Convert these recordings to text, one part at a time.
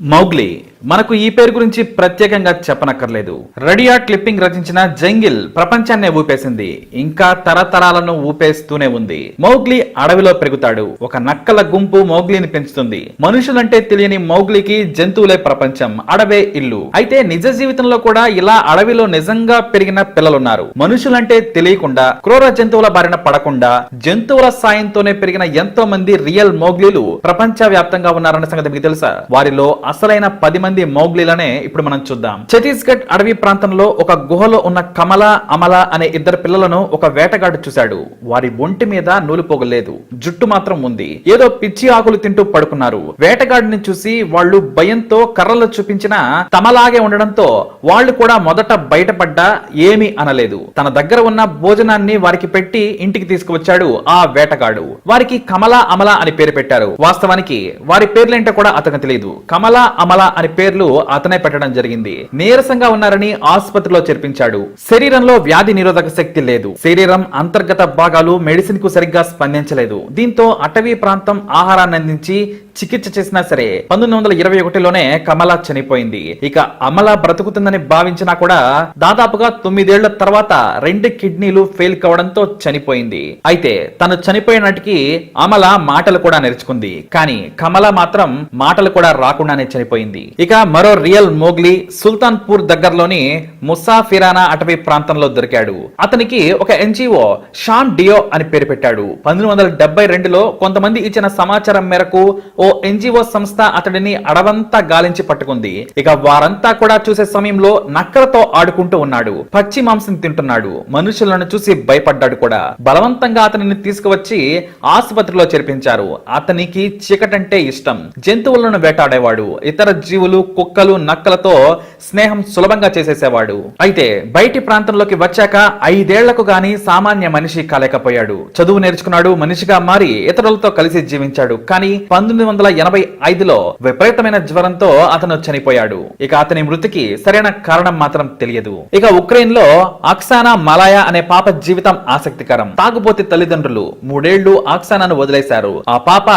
Mowgli మనకు ఈ పేరు గురించి ప్రత్యేకంగా చెప్పనక్కర్లేదు. రెడియా క్లిప్పింగ్ రచించిన జంగిల్ ప్రపంచాన్నే ఊపేసింది. ఇంకా తరతరాలను ఊపేస్తూనే ఉంది. మౌగ్లీ అడవిలో పెరుగుతాడు. ఒక నక్కల గుంపు మౌగ్లీని పెంచుతుంది. మనుషులంటే తెలియని మౌగ్లీకి జంతువులే ప్రపంచం అడవే ఇల్లు. అయితే నిజ జీవితంలో కూడా ఇలా అడవిలో నిజంగా పెరిగిన పిల్లలున్నారు. మనుషులంటే తెలియకుండా క్రూర జంతువుల బారిన పడకుండా జంతువుల సాయంతోనే పెరిగిన ఎంతో మంది రియల్ మౌగ్లీలు ప్రపంచ వ్యాప్తంగా ఉన్నారన్న సంగతి మీకు తెలుసా? వారిలో అసలైన పది మంది మౌగ్లీలనే ఇప్పుడు మనం చూద్దాం. ఛత్తీస్గఢ్ అడవి ప్రాంతంలో ఒక గుహలో ఉన్న కమల అమల అనే ఇద్దరు పిల్లలను ఒక వేటగాడు చూశాడు. వారి ఒంటి మీద నూలుపోగు లేదు జుట్టు మాత్రం ఉంది. ఏదో పిచ్చి ఆకులు తింటూ పడుకున్నారు. వేటగాడిని చూసి వాళ్ళు భయంతో కర్రలు చూపించిన తమలాగే ఉండడంతో వాళ్ళు కూడా మొదట బయటపడ్డా ఏమీ అనలేదు. తన దగ్గర ఉన్న భోజనాన్ని వారికి పెట్టి ఇంటికి తీసుకువచ్చాడు ఆ వేటగాడు. వారికి కమల అమల అని పేరు పెట్టారు. వాస్తవానికి వారి పేర్లేంటో కూడా అతను తెలియదు. కమల అమల అని పేర్లు అతనే పెట్టడం జరిగింది. నీరసంగా ఉన్నారని ఆసుపత్రిలో చేర్పించాడు. శరీరంలో వ్యాధి నిరోధక శక్తి లేదు. శరీరం అంతర్గత భాగాలు మెడిసిన్కు సరిగ్గా స్పందించలేదు. దీంతో అటవీ ప్రాంతం ఆహారాన్ని అందించి చికిత్స చేసినా సరే పంతొమ్మిది వందల ఇరవై ఒకటిలోనే కమల చనిపోయింది. ఇక అమల బ్రతుకుతుందని భావించినా కూడా దాదాపుగా తొమ్మిదేళ్ళ తర్వాత రెండు కిడ్నీలు ఫెయిల్ కావడంతో చనిపోయింది. అయితే తను చనిపోయినటికి అమల మాటలు కూడా నేర్చుకుంది. కానీ కమల మాత్రం మాటలు కూడా రాకుండానే చనిపోయింది. ఇక మరో రియల్ మోగ్లీ సుల్తాన్పూర్ దగ్గరలోని ముసాఫిరానా అటవీ ప్రాంతంలో దొరికాడు. అతనికి ఒక ఎన్జిఓ షాన్ డియో అని పేరు పెట్టాడు. పంతొమ్మిది వందల డెబ్బై రెండులో కొంతమంది ఇచ్చిన సమాచారం మేరకు ఓ ఎన్జిఓ సంస్థ అతడిని అడవంతా గాలించి పట్టుకుంది. ఇక వారంతా కూడా చూసే సమయంలో నక్కలతో ఆడుకుంటూ ఉన్నాడు. పచ్చి మాంసం తింటున్నాడు. మనుషులను చూసి భయపడ్డాడు కూడా. బలవంతంగా అతనిని తీసుకువచ్చి ఆసుపత్రిలో చేర్పించారు. అతనికి చీకటంటే ఇష్టం. జంతువులను వేటాడేవాడు. ఇతర జీవులు కుక్కలు నక్కలతో స్నేహం సులభంగా చేసేసేవాడు. అయితే బయటి ప్రాంతంలోకి వచ్చాక ఐదేళ్ళకు గాని సామాన్య మనిషి కాలేకపోయాడు. చదువు నేర్చుకున్నాడు మనిషిగా మారి ఇతరులతో కలిసి జీవించాడు. కానీ పంతొమ్మిది వందల ఎనభై ఐదులో విపరీతమైన జ్వరంతో అతను చనిపోయాడు. ఇక అతని మృతికి సరైన కారణం మాత్రం తెలియదు. ఇక ఉక్రెయిన్లో అక్సానా మలాయా అనే పాప జీవితం ఆసక్తికరం. తాగుబోతి తల్లిదండ్రులు మూడేళ్ళు ఆక్సానాను వదిలేశారు. ఆ పాప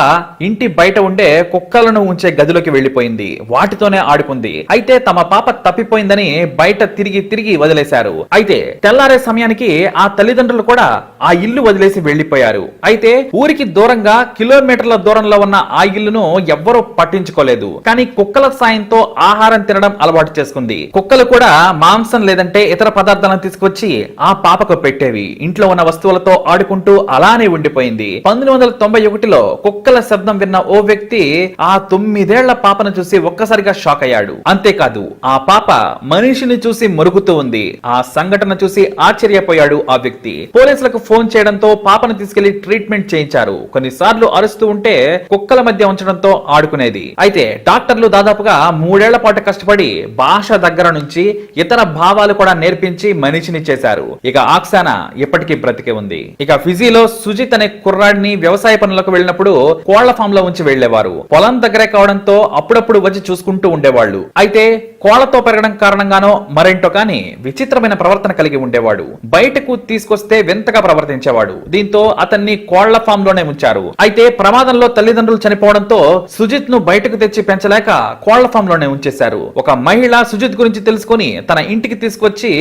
ఇంటి బయట ఉండే కుక్కలను ఉంచే గదిలోకి వెళ్ళిపోయింది వాటితోనే ఆడుకుంది. అయితే తమ పాప తప్పిపోయిందని బయట తిరిగి తిరిగి వదిలేశారు. అయితే తెల్లారే సమయానికి ఆ తల్లిదండ్రులు కూడా ఆ ఇల్లు వదిలేసి వెళ్ళిపోయారు అయితే ఊరికి దూరంగా కిలోమీటర్ల దూరంలో ఉన్న ఆ ఇల్లు ఇల్లును ఎవ్వరూ పట్టించుకోలేదు. కానీ కుక్కల సాయంతో ఆహారం తినడం అలవాటు చేసుకుంది. కుక్కలు కూడా మాంసం లేదంటే ఇతర పదార్థాలను తీసుకొచ్చి ఆ పాపకు పెట్టేవి. ఇంట్లో ఉన్న వస్తువులతో ఆడుకుంటూ అలానే ఉండిపోయింది. పంతొమ్మిది వందల తొంభై ఒకటిలో కుక్కల శబ్దం విన్న ఓ వ్యక్తి ఆ తొమ్మిదేళ్ళ పాపను చూసి ఒక్కసారిగా షాక్ అయ్యాడు. అంతేకాదు ఆ పాప మనిషిని చూసి మురుగుతూ ఉంది. ఆ సంఘటన చూసి ఆశ్చర్యపోయాడు ఆ వ్యక్తి. పోలీసులకు ఫోన్ చేయడంతో పాపను తీసుకెళ్ళి ట్రీట్మెంట్ చేయించారు. కొన్నిసార్లు అరుస్తూ ఉంటే కుక్కల మధ్య ఉంచడంతో ఆడుకునేది. అయితే డాక్టర్లు దాదాపుగా మూడేళ్ళ పాటు కష్టపడి భాష దగ్గర నుంచి ఇతర భావాలు కూడా నేర్పించి మనిషిని చేశారు. ఇక ఆక్సానా ఇప్పటికీ బ్రతికే ఉంది. ఇక ఫిజీలో సుజిత్ అనే కుర్రాడిని వ్యవసాయ పనులకు వెళ్ళినప్పుడు కోళ్ళ ఫామ్లో ఉంచి వెళ్ళేవారు పొలం దగ్గరే కావడంతో అప్పుడప్పుడు వచ్చి చూసుకుంటూ ఉండేవాళ్ళు. అయితే కోళ్ళతో పెరగడం కారణంగానో మరేంటో కానీ విచిత్రమైన ప్రవర్తన కలిగి ఉండేవాడు. బయటకు తీసుకొస్తే వింతగా ప్రవర్తించేవాడు. దీంతో అతన్ని కోళ్ళ ఫామ్లోనే ఉంచారు. అయితే ప్రమాదంలో తల్లిదండ్రులు చనిపోవడం చనిపోవడంతో సుజిత్ను బయటకు తెచ్చి పెంచలేక కోళ్ళ ఫామ్లోనే ఉంచేశారు. ఒక మహిళ సుజిత్ గురించి తెలుసుకొని తన ఇంటికి తీసుకొచ్చి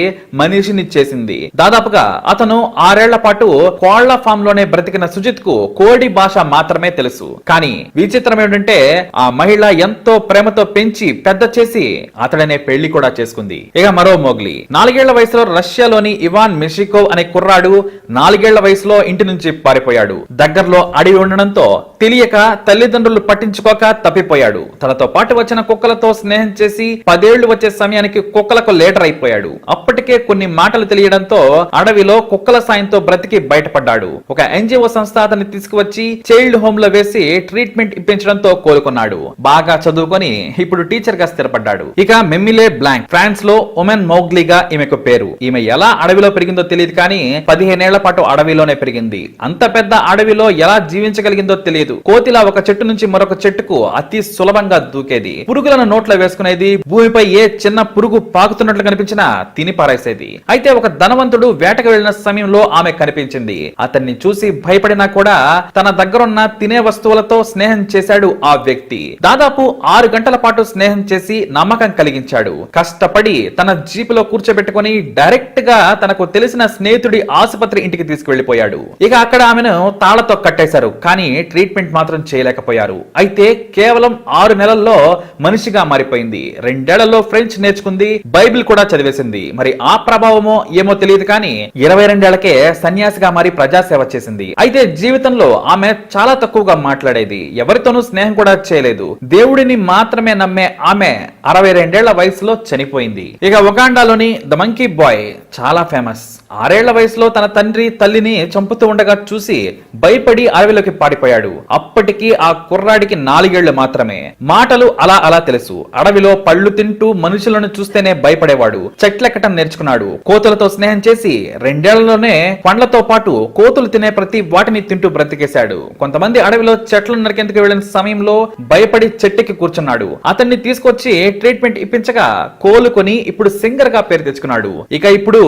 మనిషిని చేసింది దాదాపుగా అతను ఆరేళ్ళ పాటు కోళ్ళ ఫామ్లోనే బ్రతికిన సుజిత్కు కోడి భాష మాత్రమే తెలుసు. కానీ విచిత్రం ఏంటంటే ఆ మహిళ ఎంతో ప్రేమతో పెంచి పెద్ద చేసి అతడనే పెళ్ళి కూడా చేసుకుంది. ఇక మరో మోగ్లీ. నాలుగేళ్ళ వయసులో రష్యాలోని ఇవాన్ మిషికోవ్ అనే కుర్రాడు నాలుగేళ్ళ వయసులో ఇంటి నుంచి పారిపోయాడు. దగ్గరలో అడవి ఉండడంతో తెలియక తల్లిదండ్రులు పట్టించుకోక తప్పిపోయాడు. తనతో పాటు వచ్చిన కుక్కలతో స్నేహం చేసి పదేళ్ళు వచ్చే సమయానికి కుక్కలకు లేటర్ అయిపోయాడు. అప్పటికే కొన్ని మాటలు తెలియడంతో అడవిలో కుక్కల సాయంతో బ్రతికి బయటపడ్డాడు. ఒక ఎన్జిఓ సంస్థ అతన్ని తీసుకువచ్చి చైల్డ్ హోమ్లో వేసి ట్రీట్మెంట్ ఇప్పించడంతో కోలుకున్నాడు. బాగా చదువుకొని ఇప్పుడు టీచర్గా స్థిరపడ్డాడు. ఇక మెమ్మిలే బ్లాంక్ ఫ్రాన్స్లో ఉమెన్ మౌగ్లీగా ఈమెకు పేరు. ఈమె ఎలా అడవిలో పెరిగిందో తెలియదు కానీ పదిహేనేళ్ళ పాటు అడవిలోనే పెరిగింది. అంత పెద్ద అడవిలో ఎలా జీవించగలిగిందో తెలియదు. లేదు. కోతిలా ఒక చెట్టు నుంచి మరొక చెట్టుకు అతి సులభంగా దూకేది. పురుగులను నోట్లో వేసుకునేది భూమిపై ఏ చిన్న పురుగు పాకుతున్నట్లు కనిపించినా తిని పారేసేది. అయితే ఒక ధనవంతుడు వేటకు వెళ్ళిన సమయంలో ఆమె కనిపించింది. అతన్ని చూసి భయపడినా కూడా తన దగ్గరున్న తినే వస్తువులతో స్నేహం చేశాడు ఆ వ్యక్తి. దాదాపు ఆరు గంటల పాటు స్నేహం చేసి నమ్మకం కలిగించాడు. కష్టపడి తన జీపులో కూర్చోబెట్టుకుని డైరెక్ట్గా తనకు తెలిసిన స్నేహితుడి ఆసుపత్రి ఇంటికి తీసుకువెళ్ళిపోయాడు ఇక అక్కడ ఆమెను తాళతో కట్టేశారు. కానీ ట్రీట్ ట్రీట్మెంట్ మాత్రం చేయలేకపోయారు. అయితే కేవలం ఆరు నెలల్లో మనిషిగా మారిపోయింది. రెండేళ్ళలో ఫ్రెంచ్ నేర్చుకుంది బైబిల్ కూడా చదివేసింది. మరి ఆ ప్రభావమో ఏమో తెలియదు కానీ ఇరవై రెండేళ్ళకే సన్యాసిగా మారి ప్రజాసేవ చేసింది. అయితే జీవితంలో ఆమె చాలా తక్కువగా మాట్లాడేది. ఎవరితోనూ స్నేహం కూడా చేయలేదు. దేవుడిని మాత్రమే నమ్మే ఆమె అరవై రెండేళ్ళ వయసులో చనిపోయింది. ఇక ఒగాండాలోని ద మంకీ బాయ్ చాలా ఫేమస్ ఆరేళ్ళ వయసులో తన తండ్రి తల్లిని చంపుతూ ఉండగా చూసి భయపడి అడవిలోకి పాడిపోయాడు అప్పటికి ఆ కుర్రాడికి నాలుగేళ్ళు మాత్రమే. మాటలు అలా అలా తెలుసు. అడవిలో పళ్ళు తింటూ మనుషులను చూస్తేనే భయపడేవాడు. చెట్లెక్కటం నేర్చుకున్నాడు. కోతులతో స్నేహం చేసి రెండేళ్ళలోనే పండ్లతో పాటు కోతులు తినే ప్రతి వాటిని తింటూ బ్రతికేశాడు. కొంతమంది అడవిలో చెట్లను నరికేందుకు వెళ్ళిన సమయంలో భయపడి చెట్టుకి కూర్చున్నాడు. అతన్ని తీసుకొచ్చి ట్రీట్మెంట్ ఇప్పించగా కోలుకొని ఇప్పుడు సింగర్గా పేరు తెచ్చుకున్నాడు. ఇక ఇప్పుడు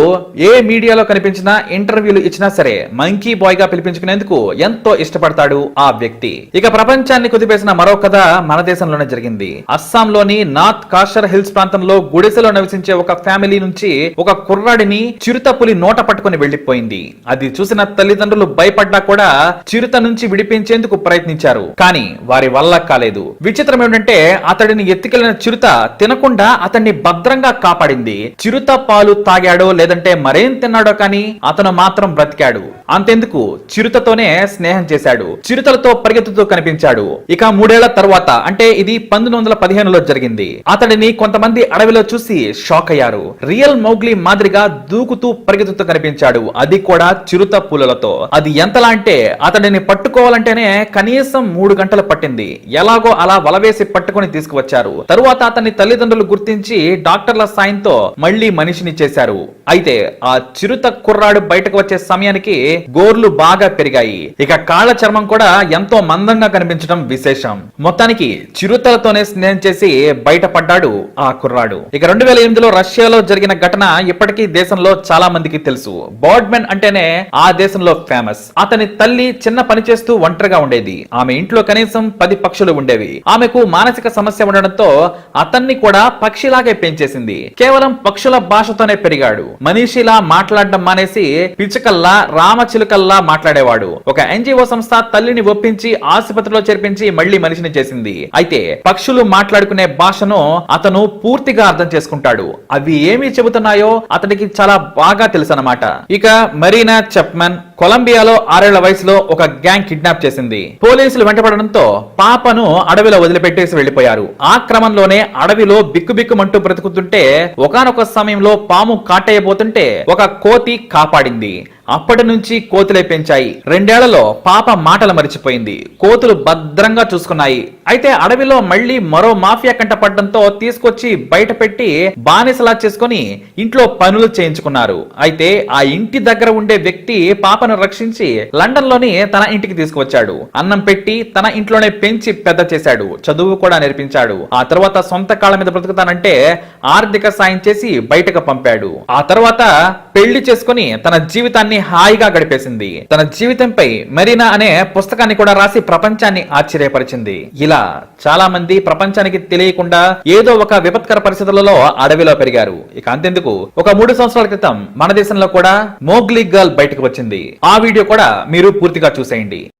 ఏ మీడియాలో కనిపించినా ఇంటర్వ్యూలు ఇచ్చినా సరే మంకీ బాయ్గా పిలిపించుకునేందుకు ఎంతో ఇష్టపడతాడు ఆ వ్యక్తి. వ్యక్తి. ఇక ప్రపంచాన్ని కుదిపేసిన మరో కథ మన దేశంలోనే జరిగింది. అస్సాంలోని నార్త్ కాషర్ హిల్స్ ప్రాంతంలో గుడిసెలో నివసించే ఒక ఫ్యామిలీ నుంచి ఒక కుర్రాడిని చిరుత పులి నోట పట్టుకుని వెళ్ళిపోయింది అది చూసిన తల్లిదండ్రులు భయపడ్డా కూడా చిరుత నుంచి విడిపించేందుకు ప్రయత్నించారు. కానీ వారి వల్ల కాలేదు. విచిత్రం ఏమిటంటే అతడిని ఎత్తుకెళ్ళిన చిరుత తినకుండా అతన్ని భద్రంగా కాపాడింది. చిరుత పాలు తాగాడో లేదంటే మరేం తిన్నాడో కానీ అతను మాత్రం బ్రతికాడు. అంతెందుకు? చిరుతతోనే స్నేహం చేశాడు. చిరుతలతో పరిగెత్తుతూ కనిపించాడు. ఇక మూడేళ్ళ తర్వాత అంటే ఇది పంతొమ్మిది వందల పదిహేనులో జరిగింది. అతడిని కొంతమంది అడవిలో చూసి షాక్ అయ్యారు. రియల్ మౌగ్లీ మాదిరిగా దూకుతూ పరిగెత్తుతూ కనిపించాడు. అది కూడా చిరుత పూలలతో. అది ఎంతలా అంటే అతడిని పట్టుకోవాలంటేనే కనీసం మూడు గంటలు పట్టింది. ఎలాగో అలా వలవేసి పట్టుకొని తీసుకువచ్చారు. తరువాత అతని తల్లిదండ్రులు గుర్తించి డాక్టర్ల సాయంతో మళ్ళీ మనిషిని చేశారు. అయితే ఆ చిరుత కుర్రాడు బయటకు వచ్చే సమయానికి గోర్లు బాగా పెరిగాయి. ఇక కాళ్ళ చర్మం కూడా ఎంత మందంగా కనిపించడం విశేషం. మొత్తానికి చిరుతలతోనే స్నేహం చేసి బయటపడ్డాడు ఆ కుర్రాడు. ఇక రెండు వేల ఎనిమిదిలో రష్యాలో జరిగిన ఘటన ఇప్పటికీ దేశంలో చాలా మందికి తెలుసు. బోర్డ్మెన్ అంటేనే ఆ దేశంలో ఫేమస్ అతని తల్లి చిన్న పని చేస్తూ ఒంటరిగా ఉండేది. ఆమె ఇంట్లో కనీసం పది పక్షులు ఉండేవి. ఆమెకు మానసిక సమస్య ఉండడంతో అతన్ని కూడా పక్షిలాగే పెంచేసింది. కేవలం పక్షుల భాషతోనే పెరిగాడు. మనిషిలా మాట్లాడడం మానేసి పిచ్చుకల్లా రామచిలుకల్లా మాట్లాడేవాడు. ఒక ఎన్జిఓ సంస్థ తల్లిని ఒప్పించి ఆసుపత్రిలో చేర్పించి మళ్ళీ మనిషిని చేసింది. అయితే పక్షులు మాట్లాడుకునే భాషను అతను పూర్తిగా అర్థం చేసుకుంటాడు. అవి ఏమి చెబుతున్నాయో అతనికి చాలా బాగా తెలుసు అన్నమాట ఇక మరీనా చెప్మన్ కొలంబియాలో ఆరేళ్ళ వయసులో ఒక గ్యాంగ్ కిడ్నాప్ చేసింది. పోలీసులు వెంటపడడంతో పాపను అడవిలో వదిలిపెట్టేసి వెళ్ళిపోయారు ఆ క్రమంలోనే అడవిలో బిక్కుబిక్కుమంటూ బ్రతుకుతుంటే ఒకనొక సమయంలో పాము కాటేయబోతుంటే ఒక కోతి కాపాడింది. అప్పటి నుంచి కోతులే పెంచాయి. రెండేళ్ళలో పాప మాటలు మరిచిపోయింది. కోతులు భద్రంగా చూసుకున్నాయి. అయితే అడవిలో మళ్ళీ మరో మాఫియా కంటపడడంతో తీసుకొచ్చి బయట పెట్టి బానిసలా చేసుకుని ఇంట్లో పనులు చేయించుకున్నారు. అయితే ఆ ఇంటి దగ్గర ఉండే వ్యక్తి పాప పాపను రక్షించి లండన్లోని తన ఇంటికి తీసుకువచ్చాడు. అన్నం పెట్టి తన ఇంట్లోనే పెంచి పెద్ద చేశాడు. చదువు కూడా నేర్పించాడు. ఆ తర్వాత సొంత కాళ్ళ మీద బ్రతుకుతానంటే ఆర్థిక సాయం చేసి బయటకు పంపాడు. ఆ తర్వాత పెళ్ళి చేసుకుని తన జీవితాన్ని హాయిగా గడిపేసింది. తన జీవితంపై మెరీనా అనే పుస్తకాన్ని కూడా రాసి ప్రపంచాన్ని ఆశ్చర్యపరిచింది. ఇలా చాలా మంది ప్రపంచానికి తెలియకుండా ఏదో ఒక విపత్కర పరిస్థితులలో అడవిలో పెరిగారు. ఇక అంతెందుకు. ఒక మూడు సంవత్సరాల క్రితం మన దేశంలో కూడా మోగ్లీ గర్ల్ బయటకు వచ్చింది. ఆ వీడియో కూడా మీరు పూర్తిగా చూసేయండి.